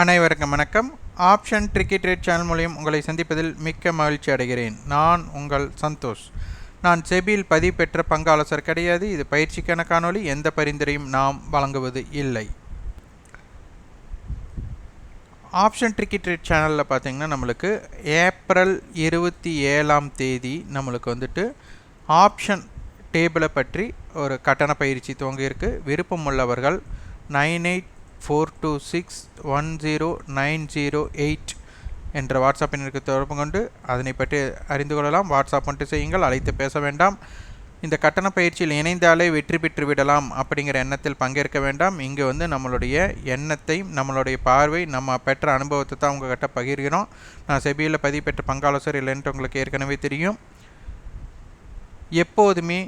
அனைவருக்கும் வணக்கம். Option tricky trade channel மூலியம் உங்களை சந்திப்பதில் மிக்க மகிழ்ச்சி அடைகிறேன். நான் உங்கள் சந்தோஷ். நான் செபியில் பதிவு பெற்ற பங்காளசர் கிடையாது. இது பயிற்சிக்கான காணொலி எந்த பரிந்துரையும் நாம் வழங்குவது இல்லை. ஆப்ஷன் ட்ரிக்கி ட்ரேட் சேனலில் பார்த்தீங்கன்னா நம்மளுக்கு ஏப்ரல் இருபத்தி ஏழாம் தேதி நம்மளுக்கு வந்துட்டு ஆப்ஷன் டேபிளை பற்றி ஒரு கட்டண பயிற்சி துவங்கியிருக்கு. விருப்பம் உள்ளவர்கள் nine eight four two six one zero nine zero eight என்ற வாட்ஸ்அப் எண்ணிற்கு தொடர்பு கொண்டு அதனை பற்றி அறிந்து கொள்ளலாம். வாட்ஸ்அப் மட்டும் செய்யுங்கள் அழைத்து பேச வேண்டாம். இந்த கட்டண பயிற்சியில் இணைந்தாலே வெற்றி பெற்று விடலாம் அப்படிங்கிற எண்ணத்தில் பங்கேற்க வேண்டாம். இங்கே வந்து நம்மளுடைய எண்ணத்தை நம்மளுடைய பார்வை நம்ம பெற்ற அனுபவத்தை தான் உங்ககிட்ட பகிர்கிறோம். நான் செபியில் பதிவு பெற்ற பங்காலோசர் இல்லைன்ட்டு உங்களுக்கு ஏற்கனவே தெரியும். எப்போதுமே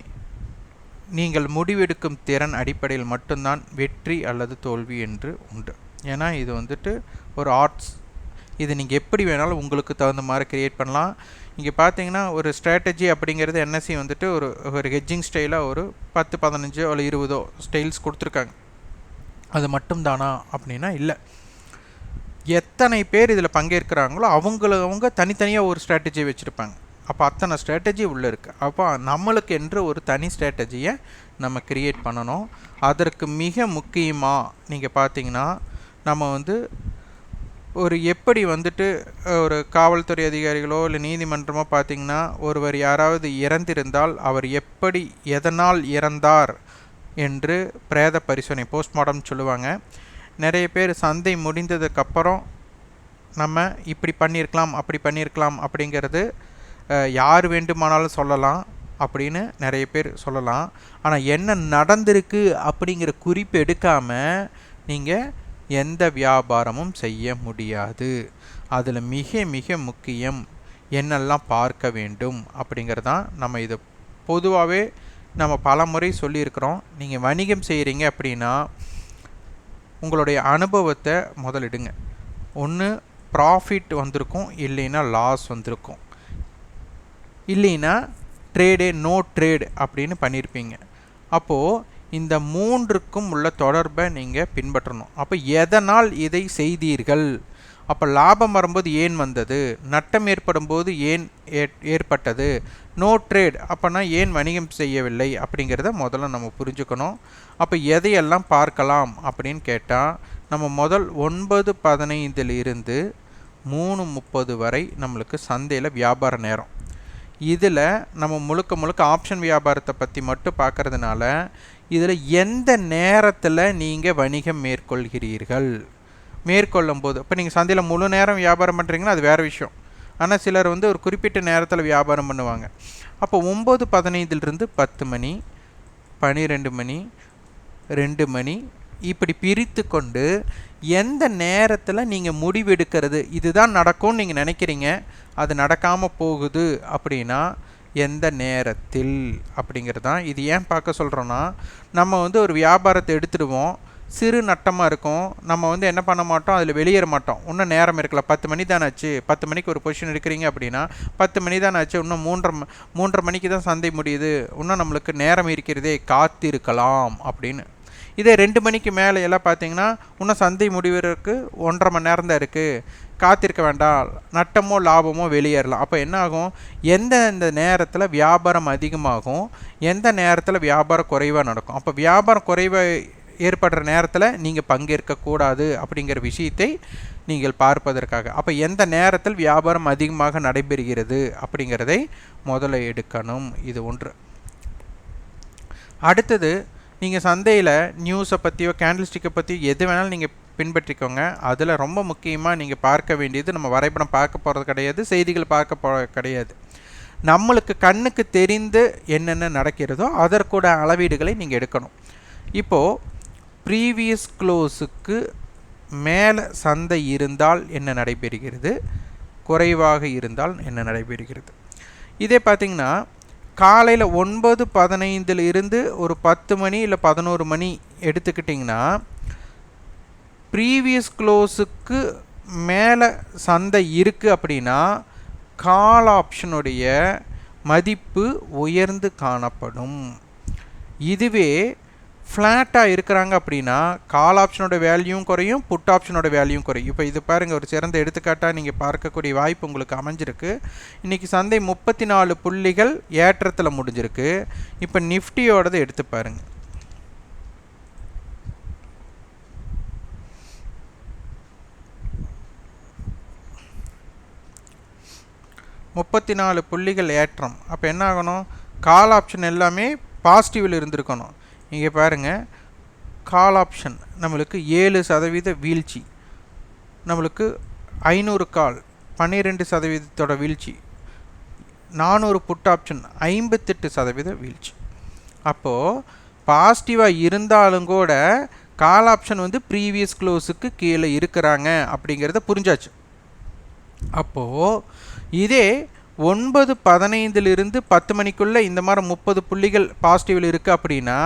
நீங்கள் முடிவெடுக்கும் திறன் அடிப்படையில் மட்டும்தான் வெற்றி அல்லது தோல்வி என்று உண்டு. ஏன்னா இது வந்துட்டு ஒரு ஆர்ட்ஸ் இது நீங்கள் எப்படி வேணாலும் உங்களுக்கு தகுந்த மாதிரி க்ரியேட் பண்ணலாம். இங்கே பார்த்தீங்கன்னா ஒரு ஸ்ட்ராட்டஜி அப்படிங்கிறது என்எஸ்சி வந்துட்டு ஒரு ஒரு ஹெஜ்ஜிங் ஸ்டைலாக ஒரு பத்து பதினஞ்சோ இல்லை இருபதோ ஸ்டைல்ஸ் கொடுத்துருக்காங்க. அது மட்டும் தானா அப்படின்னா இல்லை. எத்தனை பேர் இதில் பங்கேற்கிறாங்களோ அவங்கள அவங்க தனித்தனியாக ஒரு ஸ்ட்ராட்டஜி வச்சுருப்பாங்க. அப்போ அத்தனை ஸ்ட்ராட்டஜி உள்ளே இருக்குது அப்போ நம்மளுக்கு என்று ஒரு தனி ஸ்ட்ராட்டஜியை நம்ம க்ரியேட் பண்ணணும். அதற்கு மிக முக்கியமாக நீங்கள் பார்த்தீங்கன்னா நம்ம வந்து ஒரு எப்படி வந்துட்டு ஒரு காவல்துறை அதிகாரிகளோ இல்லை நீதிமன்றமோ பார்த்திங்கன்னா ஒருவர் யாராவது இறந்திருந்தால் அவர் எப்படி எதனால் இறந்தார் என்று பிரேத பரிசோதனை போஸ்ட்மார்ட்டம் சொல்லுவாங்க. நிறைய பேர் சந்தை முடிந்ததுக்கப்புறம் நம்ம இப்படி பண்ணியிருக்கலாம் அப்படி பண்ணியிருக்கலாம் அப்படிங்கிறது யார் வேண்டுமானாலும் சொல்லலாம் அப்படின்னு நிறைய பேர் சொல்லலாம். ஆனால் என்ன நடந்திருக்கு அப்படிங்கிற குறிப்பு எடுக்காமல் நீங்கள் எந்த வியாபாரமும் செய்ய முடியாது. அதில் மிக மிக முக்கியம் என்னெல்லாம் பார்க்க வேண்டும் அப்படிங்கிறதான் நம்ம இதை பொதுவாகவே நம்ம பல முறை சொல்லியிருக்கிறோம். நீங்கள் வணிகம் செய்கிறீங்க அப்படின்னா உங்களுடைய அனுபவத்தை முதலிடுங்க. ஒன்று ப்ராஃபிட் வந்திருக்கும் இல்லைன்னா லாஸ் வந்திருக்கும். இல்லைன்னா ட்ரேடே நோ ட்ரேட் அப்படின்னு பண்ணியிருப்பீங்க அப்போது இந்த மூன்றுக்கும் உள்ள தொடர்பை நீங்கள் பின்பற்றணும். அப்போ எதனால் இதை செய்தீர்கள்? அப்போ லாபம் வரும்போது ஏன் வந்தது? நட்டம் ஏற்படும் போது ஏன் ஏற்பட்டது? நோ ட்ரேட் அப்போனா ஏன் வணிகம் செய்யவில்லை? அப்படிங்கிறத முதல்ல நம்ம புரிஞ்சுக்கணும். அப்போ எதையெல்லாம் பார்க்கலாம் அப்படின்னு கேட்டால் நம்ம முதல் ஒன்பது பதினைந்தில் இருந்து மூணு முப்பது வரை நம்மளுக்கு சந்தையில் வியாபார நேரம். இதில் நம்ம முழுக்க முழுக்க ஆப்ஷன் வியாபாரத்தை பற்றி மட்டும் பார்க்குறதுனால இதில் எந்த நேரத்தில் நீங்கள் வணிகம் மேற்கொள்கிறீர்கள்? மேற்கொள்ளும் போது இப்போ நீங்கள் சந்தையில் முழு நேரம் வியாபாரம் பண்ணுறீங்கன்னா அது வேறு விஷயம். ஆனால் சிலர் வந்து ஒரு குறிப்பிட்ட நேரத்தில் வியாபாரம் பண்ணுவாங்க. அப்போ ஒம்பது பதினைந்துலேருந்து பத்து மணி பன்னிரெண்டு மணி ரெண்டு மணி இப்படி பிரித்து கொண்டு எந்த நேரத்தில் நீங்கள் முடிவெடுக்கிறது இதுதான் நடக்கும்னு நீங்கள் நினைக்கிறீங்க அது நடக்காமல் போகுது அப்படின்னா எந்த நேரத்தில் அப்படிங்கிறது தான். இது ஏன் பார்க்க சொல்கிறோன்னா நம்ம வந்து ஒரு வியாபாரத்தை எடுத்துடுவோம் சிறு நட்டமாக இருக்கும். நம்ம வந்து என்ன பண்ண மாட்டோம் அதில் வெளியேற மாட்டோம். இன்னும் நேரம் இருக்கல பத்து மணி தானே ஆச்சு? பத்து மணிக்கு ஒரு பொசிஷன் எடுக்கிறீங்க அப்படின்னா பத்து மணி தானே ஆச்சு? இன்னும் மூன்றரை மூன்றரை மணிக்கு தான் சந்தை முடியுது. இன்னும் நம்மளுக்கு நேரம் இருக்கிறதே காத்திருக்கலாம் அப்படின்னு. இதே ரெண்டு மணிக்கு மேலே எல்லாம் பார்த்தீங்கன்னா இன்னும் சந்தை முடிவதற்கு ஒன்றரை மணி நேரம் தான் இருக்குது காத்திருக்க வேண்டாம். நட்டமோ லாபமோ வெளியேறலாம். அப்போ என்ன ஆகும்? எந்த இந்த நேரத்தில் வியாபாரம் அதிகமாகும் எந்த நேரத்தில் வியாபாரம் குறைவாக நடக்கும்? அப்போ வியாபாரம் குறைவாக ஏற்படுற நேரத்தில் நீங்கள் பங்கேற்கக்கூடாது அப்படிங்கிற விஷயத்தை நீங்கள் பார்ப்பதற்காக. அப்போ எந்த நேரத்தில் வியாபாரம் அதிகமாக நடைபெறுகிறது அப்படிங்கிறதை முதல்ல எடுக்கணும். இது ஒன்று. அடுத்தது நீங்கள் சந்தையில் நியூஸை பற்றியோ கேண்டில்ஸ்டிக்கை பற்றியோ எது வேணாலும் நீங்கள் பின்பற்றிக்கோங்க. அதில் ரொம்ப முக்கியமாக நீங்கள் பார்க்க வேண்டியது நம்ம வரைபடம் பார்க்க போகிறது கிடையாது செய்திகள் பார்க்க போ கிடையாது. நம்மளுக்கு கண்ணுக்கு தெரிந்து என்னென்ன நடக்கிறதோ அதற்கூட அளவீடுகளை நீங்கள் எடுக்கணும். இப்போது ப்ரீவியஸ் க்ளோஸுக்கு மேலே சந்தை இருந்தால் என்ன நடைபெறுகிறது? குறைவாக இருந்தால் என்ன நடைபெறுகிறது? இதே பார்த்திங்கன்னா காலையில் ஒன்பது பதினைந்தில் இருந்து ஒரு பத்து மணி இல்லை பதினோரு மணி எடுத்துக்கிட்டிங்கன்னா ப்ரீவியஸ் க்ளோஸுக்கு மேலே சந்தை இருக்குது அப்படின்னா கால் ஆப்ஷனுடைய மதிப்பு உயர்ந்து காணப்படும். இதுவே ஃப்ளாட்டாக இருக்கிறாங்க அப்படின்னா கால் ஆப்ஷனோட வேல்யூவும் குறையும் புட் ஆப்ஷனோட வேல்யூவும் குறையும். இப்போ இது பாருங்கள் ஒரு சிறந்த எடுத்துக்காட்டாக நீங்கள் பார்க்கக்கூடிய வாய்ப்பு உங்களுக்கு அமைஞ்சிருக்கு. இன்றைக்கி சந்தை முப்பத்தி நாலு புள்ளிகள் ஏற்றத்தில் முடிஞ்சிருக்கு. இப்போ நிஃப்டியோடதை எடுத்து பாருங்கள் முப்பத்தி நாலு புள்ளிகள் ஏற்றம். அப்போ என்ன ஆகணும்? கால் ஆப்ஷன் எல்லாமே பாசிட்டிவில் இருந்திருக்கணும். இங்கே பாருங்கள் கால் ஆப்ஷன் நம்மளுக்கு ஏழு சதவீத வீழ்ச்சி. நம்மளுக்கு ஐநூறு கால் பன்னிரெண்டு சதவீதத்தோட வீழ்ச்சி. நானூறு புட் ஆப்ஷன் ஐம்பத்தெட்டு சதவீத வீழ்ச்சி. அப்போது பாசிட்டிவாக இருந்தாலும் கூட கால் ஆப்ஷன் வந்து ப்ரீவியஸ் க்ளோஸுக்கு கீழே இருக்கிறாங்க அப்படிங்கிறத புரிஞ்சாச்சு. அப்போது இதே ஒன்பது பதினைந்துலேருந்து பத்து மணிக்குள்ளே இந்த மாதிரி முப்பது புள்ளிகள் பாசிட்டிவில் இருக்குது அப்படின்னா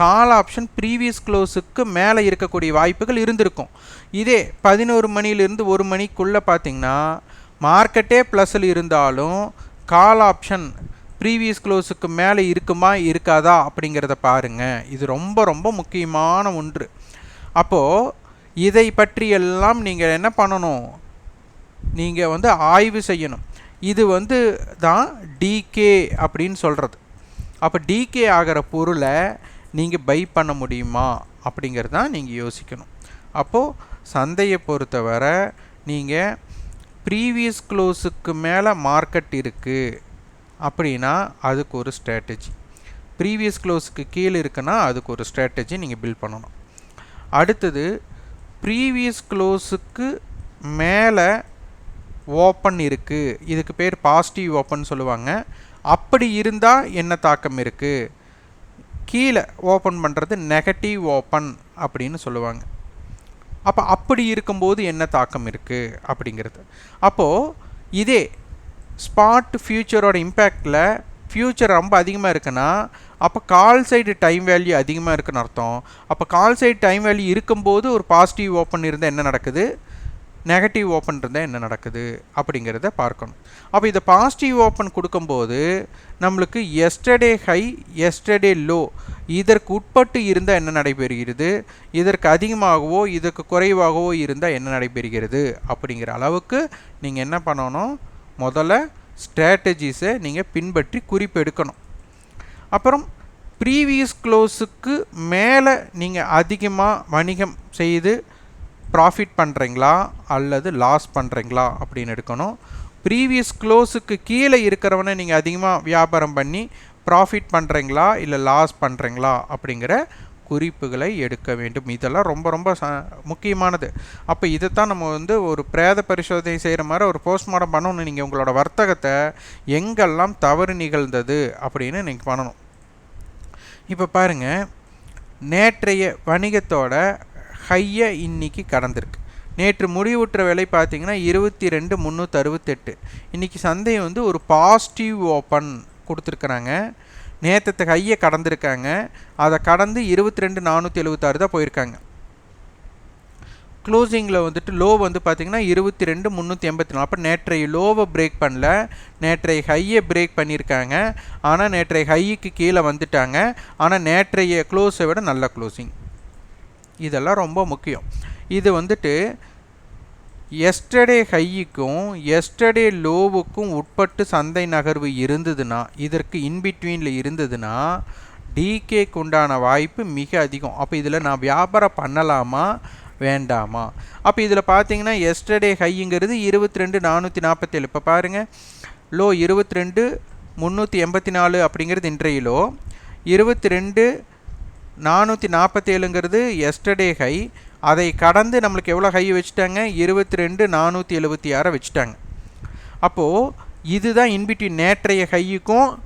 கால் ஆப்ஷன் ப்ரீவியஸ் க்ளோஸுக்கு மேலே இருக்கக்கூடிய வாய்ப்புகள் இருந்திருக்கும். இதே பதினோரு மணிலிருந்து ஒரு மணிக்குள்ளே பார்த்திங்கன்னா மார்க்கெட்டே ப்ளஸில் இருந்தாலும் கால் ஆப்ஷன் ப்ரீவியஸ் க்ளோஸுக்கு மேலே இருக்குமா இருக்காதா அப்படிங்கிறத பாருங்கள் இது ரொம்ப ரொம்ப முக்கியமான ஒன்று. அப்போது இதை பற்றியெல்லாம் நீங்கள் என்ன பண்ணணும்? நீங்கள் வந்து ஆய்வு செய்யணும். இது வந்து தான் டிகே அப்படின்னு சொல்கிறது அப்போ டிகே ஆகிற பொருளை நீங்கள் பை பண்ண முடியுமா அப்படிங்கிறது தான் நீங்கள் யோசிக்கணும். அப்போது சந்தையை பொறுத்தவரை நீங்கள் ப்ரீவியஸ் க்ளோஸுக்கு மேலே மார்க்கெட் இருக்குது அப்படின்னா அதுக்கு ஒரு ஸ்ட்ராட்டஜி ப்ரீவியஸ் க்ளோஸுக்கு கீழே இருக்குன்னா அதுக்கு ஒரு ஸ்ட்ராட்டஜி நீங்கள் பில்ட் பண்ணணும். அடுத்தது ப்ரீவியஸ் க்ளோஸுக்கு மேலே ஓப்பன் இருக்குது இதுக்கு பேர் பாசிட்டிவ் ஓப்பன் சொல்லுவாங்க. அப்படி இருந்தால் என்ன தாக்கம் இருக்குது கீழே ஓப்பன் பண்ணுறது நெகட்டிவ் ஓப்பன் அப்படின்னு சொல்லுவாங்க. அப்போ அப்படி இருக்கும்போது என்ன தாக்கம் இருக்குது அப்படிங்கிறது. அப்போது இதே ஸ்பாட் ஃப்யூச்சரோட இம்பேக்டில் ஃப்யூச்சர் ரொம்ப அதிகமாக இருக்குன்னா அப்போ கால் சைடு டைம் வேல்யூ அதிகமாக இருக்குன்னு அர்த்தம். அப்போ கால் சைடு டைம் வேல்யூ இருக்கும்போது ஒரு பாசிட்டிவ் ஓப்பன் இருந்தால் என்ன நடக்குது? நெகட்டிவ் ஓப்பன் இருந்தால் என்ன நடக்குது அப்படிங்கிறத பார்க்கணும். அப்போ இதை பாசிட்டிவ் ஓப்பன் கொடுக்கும்போது நம்மளுக்கு எஸ்டர்டே ஹை எஸ்டர்டே லோ இதற்கு உட்பட்டு இருந்தால் என்ன நடைபெறுகிறது? இதற்கு அதிகமாகவோ இதற்கு குறைவாகவோ இருந்தால் என்ன நடைபெறுகிறது? அப்படிங்கிற அளவுக்கு நீங்கள் என்ன பண்ணணும்? முதல்ல ஸ்ட்ராட்டஜிஸை நீங்கள் பின்பற்றி குறிப்பெடுக்கணும் அப்புறம் ப்ரீவியஸ் க்ளோஸுக்கு மேலே நீங்கள் அதிகமாக வணிகம் செய்து ப்ராஃபிட் பண்ணுறீங்களா அல்லது லாஸ் பண்ணுறீங்களா அப்படின்னு எடுக்கணும். ப்ரீவியஸ் க்ளோஸுக்கு கீழே இருக்கிறவனை நீங்கள் அதிகமாக வியாபாரம் பண்ணி ப்ராஃபிட் பண்ணுறீங்களா இல்லை லாஸ் பண்ணுறீங்களா அப்படிங்கிற குறிப்புகளை எடுக்க வேண்டும். இதெல்லாம் ரொம்ப ரொம்ப ச முக்கியமானது. அப்போ இதை தான் நம்ம வந்து ஒரு பிரேத பரிசோதனை செய்கிற மாதிரி ஒரு போஸ்ட்மார்ட்டம் பண்ணணும் நீங்கள் உங்களோட வர்த்தகத்தை எங்கெல்லாம் தவறு நிகழ்ந்தது அப்படின்னு நீங்கள் பண்ணணும். இப்போ பாருங்கள் நேற்றைய வணிகத்தோட ஹையை இன்னைக்கு கடந்திருக்கு. நேற்று முடிவுற்ற விலை பார்த்தீங்கன்னா இருபத்தி ரெண்டு முந்நூற்றி அறுபத்தெட்டு இன்றைக்கி சந்தை வந்து ஒரு பாசிட்டிவ் ஓப்பன் கொடுத்துருக்குறாங்க. நேற்றத்தை ஹையை கடந்திருக்காங்க. அதை கடந்து இருபத்தி ரெண்டு நானூற்றி எழுபத்தாறு தான் போயிருக்காங்க. க்ளோசிங்கில் வந்துட்டு லோ வந்து பார்த்திங்கன்னா இருபத்தி ரெண்டு முந்நூற்றி எண்பத்தி நாலு அப்போ நேற்றைய லோவை பிரேக் பண்ணல. நேற்றைய ஹையை பிரேக் பண்ணியிருக்காங்க. ஆனால் நேற்றைய ஹைக்கு கீழே வந்துட்டாங்க. ஆனால் நேற்றைய க்ளோஸை விட நல்ல க்ளோசிங் இதெல்லாம் ரொம்ப முக்கியம். இது வந்துட்டு எஸ்டர்டே ஹையுக்கும் எஸ்டர்டே லோவுக்கும் உட்பட்டு சந்தை நகர்வு இருந்ததுன்னா இதற்கு இன்பிட்வீனில் இருந்ததுன்னா டிகேக்கு உண்டான வாய்ப்பு மிக அதிகம். அப்போ இதில் நான் வியாபாரம் பண்ணலாமா? வேண்டாமா? அப்போ இதில் பார்த்தீங்கன்னா எஸ்டர்டே ஹைங்கிறது இருபத்தி ரெண்டு நானூற்றி நாற்பத்தேழு. இப்போ பாருங்கள் லோ இருபத்தி ரெண்டு முந்நூற்றி எண்பத்தி நாலு அப்படிங்கிறது இன்றைய லோ. இருபத்தி ரெண்டு நானூற்றி நாற்பத்தேழுங்கிறது எஸ்டர்டே ஹை அதை கடந்து நம்மளுக்கு எவ்வளோ ஹை வச்சுட்டாங்க? இருபத்தி ரெண்டு நானூற்றி எழுபத்தி ஆறை வச்சுட்டாங்க. அப்போது இதுதான் இன்பிட்வீன் நேற்றைய ஹையுக்கும்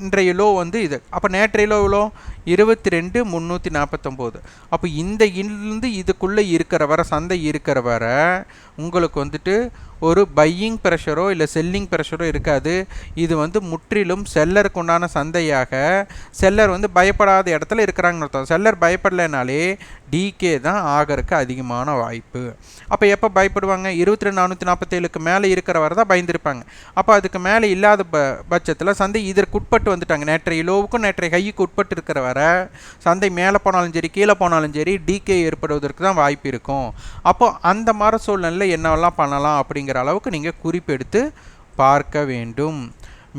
இன்றைய லோ வந்து இது. அப்போ நேற்றைய லோ எவ்வளோ இருபத்தி ரெண்டு முந்நூற்றி நாற்பத்தொம்போது. அப்போ இந்த இன்லேருந்து இதுக்குள்ளே இருக்கிற வர சந்தை இருக்கிற வர உங்களுக்கு வந்துட்டு ஒரு பையிங் ப்ரெஷரோ இல்லை செல்லிங் ப்ரெஷரோ இருக்காது. இது வந்து முற்றிலும் செல்லருக்கு உண்டான சந்தையாக செல்லர் வந்து பயப்படாத இடத்துல இருக்கிறாங்கன்னு அர்த்தம். செல்லர் பயப்படலைனாலே டிகே தான் ஆகிறதுக்கு அதிகமான வாய்ப்பு. அப்போ எப்போ பயப்படுவாங்க? இருபத்தி ரெண்டு நானூற்றி நாற்பத்தேழுக்கு மேலே இருக்கிற வரை தான் பயந்துருப்பாங்க. அப்போ அதுக்கு மேலே இல்லாத ப பட்சத்தில் சந்தை இதற்கு உட்பட்டு வந்துட்டாங்க. நேற்றைய லோவுக்கும் நேற்றைய ஹைக்கு உட்பட்டு இருக்கிற வர சந்தை மேலே போனாலும் சரி கீழே போனாலும் சரி டிகே ஏற்படுவதற்கு தான் வாய்ப்பு இருக்கும். அப்போ அந்த மாதிரி சூழ்நிலையில் என்னெல்லாம் பண்ணலாம் அப்படிங்கிற அளவுக்கு நீங்கள் குறிப்பெடுத்து பார்க்க வேண்டும்.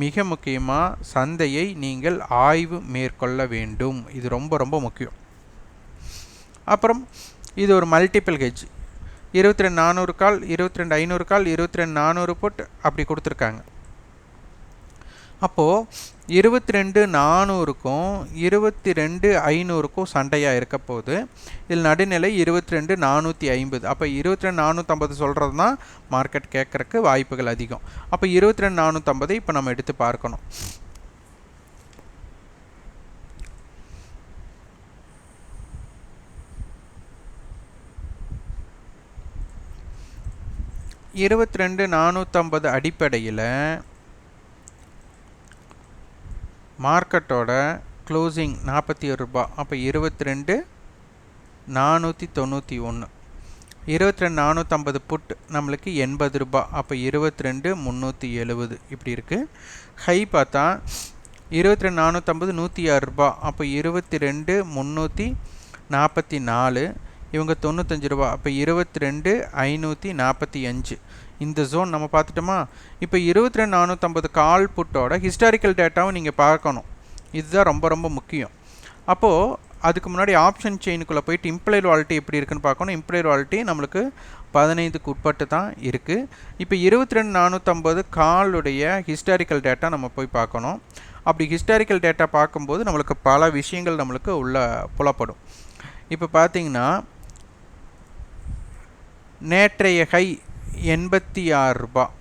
மிக முக்கியமாக சந்தையை நீங்கள் ஆய்வு மேற்கொள்ள வேண்டும். இது ரொம்ப ரொம்ப முக்கியம். அப்புறம் இது ஒரு மல்டிபிள் ஹெஜ் இருபத்தி ரெண்டு நானூறு கால் இருபத்தி ரெண்டு ஐநூறு கால் இருபத்தி ரெண்டு நானூறு புட் அப்படி கொடுத்துருக்காங்க. அப்போது இருபத்தி ரெண்டு நானூறுக்கும் இருபத்தி ரெண்டு ஐநூறுக்கும் சண்டையாக இருக்க போது இதில் நடுநிலை இருபத்தி ரெண்டு நானூற்றி ஐம்பது. அப்போ இருபத்தி ரெண்டு நானூற்றம்பது சொல்கிறது தான் மார்க்கெட் கேட்குறக்கு வாய்ப்புகள் அதிகம். அப்போ இருபத்தி ரெண்டு நானூற்றம்பதை இப்போ நம்ம எடுத்து பார்க்கணும். இருபத்தி ரெண்டு நானூற்றம்பது அடிப்படையில் மார்க்கெட்டோட க்ளோசிங் நாற்பத்தி ஒரு ரூபா அப்போ இருபத்தி ரெண்டு நானூற்றி தொண்ணூற்றி ஒன்று இருபத்தி ரெண்டு நானூற்றம்பது புட் நம்மளுக்கு எண்பது ரூபா அப்போ இருபத்தி ரெண்டு முந்நூற்றி எழுபது இப்படி இருக்குது ஹை பார்த்தா இருபத்தி ரெண்டு நானூற்றம்பது நூற்றி ஆறு ரூபா அப்போ இருபத்தி ரெண்டு முந்நூற்றி நாற்பத்தி நாலு. இவங்க தொண்ணூத்தஞ்சு ரூபா அப்போ இருபத்தி ரெண்டு ஐநூற்றி நாற்பத்தி அஞ்சு. இந்த ஜோன் நம்ம பார்த்துட்டோமா? இப்போ இருபத்தி ரெண்டு நானூற்றம்பது கால் புட்டோட ஹிஸ்டாரிக்கல் டேட்டாவும் நீங்கள் பார்க்கணும். இதுதான் ரொம்ப ரொம்ப முக்கியம். அப்போது அதுக்கு முன்னாடி ஆப்ஷன் செயினுக்குள்ளே போயிட்டு இம்ப்ளைட் வாலிட்டி எப்படி இருக்குன்னு பார்க்கணும். இம்ப்ளைட் வாலிட்டி நம்மளுக்கு பதினைந்துக்கு உட்பட்டு தான் இருக்குது இப்போ இருபத்தி ரெண்டு நானூற்றம்பது காலுடைய ஹிஸ்டாரிக்கல் டேட்டா நம்ம போய் பார்க்கணும். அப்படி ஹிஸ்டாரிக்கல் டேட்டா பார்க்கும்போது நம்மளுக்கு பல விஷயங்கள் நம்மளுக்கு உள்ள புலப்படும். இப்போ பார்த்தீங்கன்னா நேற்றைய ஹை எண்பத்தி ஆறு ரூபா.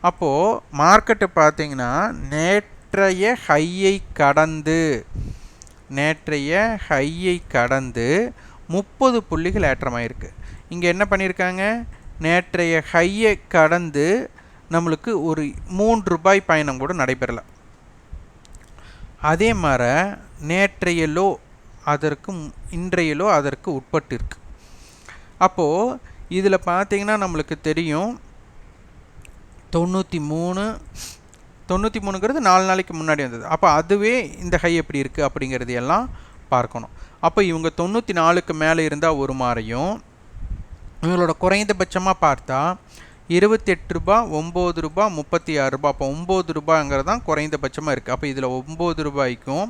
அப்போது மார்க்கெட்டு பார்த்தீங்கன்னா நேற்றைய ஹையை கடந்து நேற்றைய ஹையை கடந்து முப்பது புள்ளிகள் ஏற்றமாயிருக்கு. இங்கே என்ன பண்ணியிருக்காங்க? நேற்றைய ஹையை கடந்து நம்மளுக்கு ஒரு மூன்று ரூபாய் பயணம் கூட நடைபெறலை. அதே மாதிரி நேற்றைய லோ அதற்கு இன்றைய லோ அதற்கு உட்பட்டு இருக்கு அப்போது இதில் பார்த்தீங்கன்னா நம்மளுக்கு தெரியும். தொண்ணூற்றி மூணு தொண்ணூற்றி மூணுங்கிறது நாலு நாளைக்கு முன்னாடி வந்தது. அப்போ அதுவே இந்த ஹை எப்படி இருக்குது அப்படிங்கிறது எல்லாம் பார்க்கணும். அப்போ இவங்க தொண்ணூற்றி நாலுக்கு மேலே இருந்தால் ஒரு மாதிரியும் இவங்களோட குறைந்தபட்சமாக பார்த்தா இருபத்தெட்டு ரூபா ஒம்பது ரூபா முப்பத்தி ஆறு ரூபா. அப்போ ஒம்பது ரூபாங்கிறது தான் குறைந்தபட்சமாக இருக்குது அப்போ இதில் ஒம்பது ரூபாய்க்கும்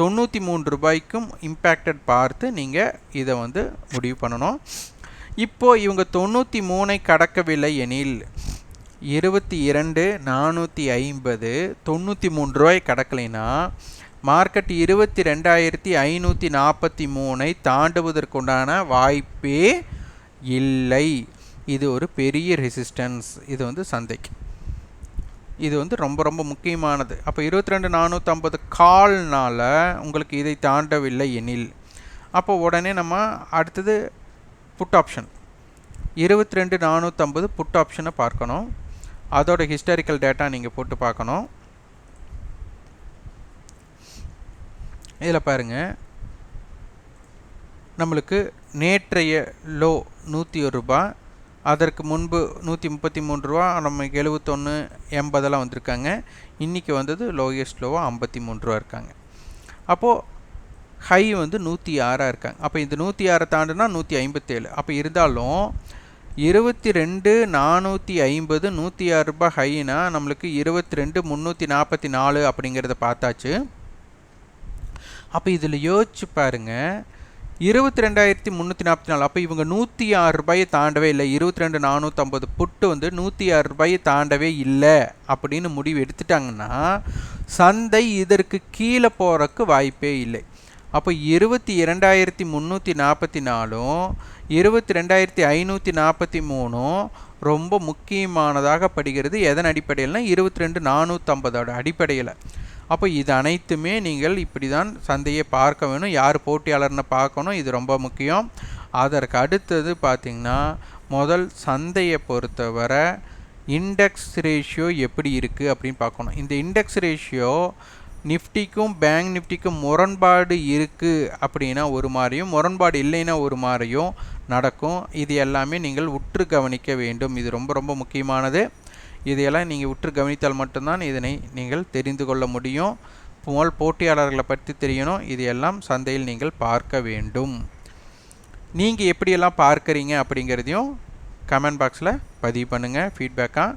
தொண்ணூற்றி மூன்று ரூபாய்க்கும் இம்பேக்டட் பார்த்து நீங்கள் இதை வந்து முடிவு பண்ணணும். இப்போது இவங்க தொண்ணூற்றி மூணை கடக்கவில்லை எனில் இருபத்தி இரண்டு நானூற்றி ஐம்பது தொண்ணூற்றி மூணு ரூபாய் கடக்கலைன்னா மார்க்கெட் இருபத்தி ரெண்டாயிரத்தி ஐநூற்றி நாற்பத்தி மூணை தாண்டுவதற்குண்டான வாய்ப்பே இல்லை. இது ஒரு பெரிய ரெசிஸ்டன்ஸ் இது வந்து சந்தைக்கு. இது வந்து ரொம்ப ரொம்ப முக்கியமானது. அப்போ இருபத்தி ரெண்டு நானூற்றம்பது கால்னால் உங்களுக்கு இதை தாண்டவில்லை எனில் அப்போ உடனே நம்ம அடுத்தது புட் ஆப்ஷன். இருபத்தி ரெண்டு நானூற்றம்பது புட் ஆப்ஷனை பார்க்கணும். அதோட ஹிஸ்டாரிக்கல் டேட்டா நீங்கள் போட்டு பார்க்கணும். இதில் பாருங்கள் நம்மளுக்கு நேற்றைய லோ நூற்றி ஒரு ரூபா அதற்கு முன்பு நூற்றி முப்பத்தி மூணு ரூபா நம்ம எழுபத்தொன்று எண்பதெல்லாம் வந்திருக்காங்க. இன்றைக்கி வந்தது லோயஸ்ட் லோவாக ஐம்பத்தி மூணு ரூபா இருக்காங்க. அப்போது ஹை வந்து நூற்றி ஆறாக இருக்காங்க. அப்போ இந்த நூற்றி ஆறை தாண்டுனா நூற்றி ஐம்பத்தேழு. அப்போ இருந்தாலும் இருபத்தி ரெண்டு நானூற்றி ஐம்பது நூற்றி ஆறு ரூபாய் ஹைனா நம்மளுக்கு இருபத்தி ரெண்டு முந்நூற்றி நாற்பத்தி நாலு அப்படிங்கிறத பார்த்தாச்சு. அப்போ இதில் யோசிச்சு பாருங்கள் இருபத்தி ரெண்டாயிரத்தி முந்நூற்றி நாற்பத்தி நாலு. அப்போ இவங்க நூற்றி ஆறு ரூபாயை தாண்டவே இல்லை. இருபத்தி ரெண்டு நானூற்றம்பது புட்டு வந்து நூற்றி ஆறு ரூபாயை தாண்டவே இல்லை அப்படின்னு முடிவு எடுத்துட்டாங்கன்னா சந்தை இதற்கு கீழே போகிறக்கு வாய்ப்பே இல்லை. அப்போ இருபத்தி இரண்டாயிரத்தி முந்நூற்றி நாற்பத்தி நாலும் இருபத்தி ரெண்டாயிரத்தி ஐநூற்றி நாற்பத்தி மூணும் ரொம்ப முக்கியமானதாக படுகிறது எதன் அடிப்படையில்னா இருபத்தி ரெண்டு நானூற்றம்பதோட அடிப்படையில். அப்போ இது அனைத்துமே நீங்கள் இப்படி தான் சந்தையை பார்க்க வேணும் யார் போட்டியாளர்னு பார்க்கணும் இது ரொம்ப முக்கியம். அதற்கு அடுத்தது பார்த்திங்கன்னா முதல் சந்தையை பொறுத்தவரை இண்டெக்ஸ் ரேஷியோ எப்படி இருக்குது அப்படின்னு பார்க்கணும். இந்த இண்டெக்ஸ் ரேஷியோ நிஃப்டிக்கும் பேங்க் நிஃப்டிக்கும் முரண்பாடு இருக்குது அப்படின்னா ஒரு மாதிரியும் முரண்பாடு இல்லைன்னா ஒரு மாதிரியும் நடக்கும். இது எல்லாமே நீங்கள் உற்று கவனிக்க வேண்டும். இது ரொம்ப ரொம்ப முக்கியமானது. இதையெல்லாம் நீங்கள் உற்று கவனித்தால் மட்டும்தான் இதனை நீங்கள் தெரிந்து கொள்ள முடியும். போல் போட்டியாளர்களை பற்றி தெரியணும். இது எல்லாம் சந்தையில் நீங்கள் பார்க்க வேண்டும். நீங்கள் எப்படியெல்லாம் பார்க்குறீங்க அப்படிங்கிறதையும் கமெண்ட் பாக்ஸில் பதிவு பண்ணுங்கள் ஃபீட்பேக்காக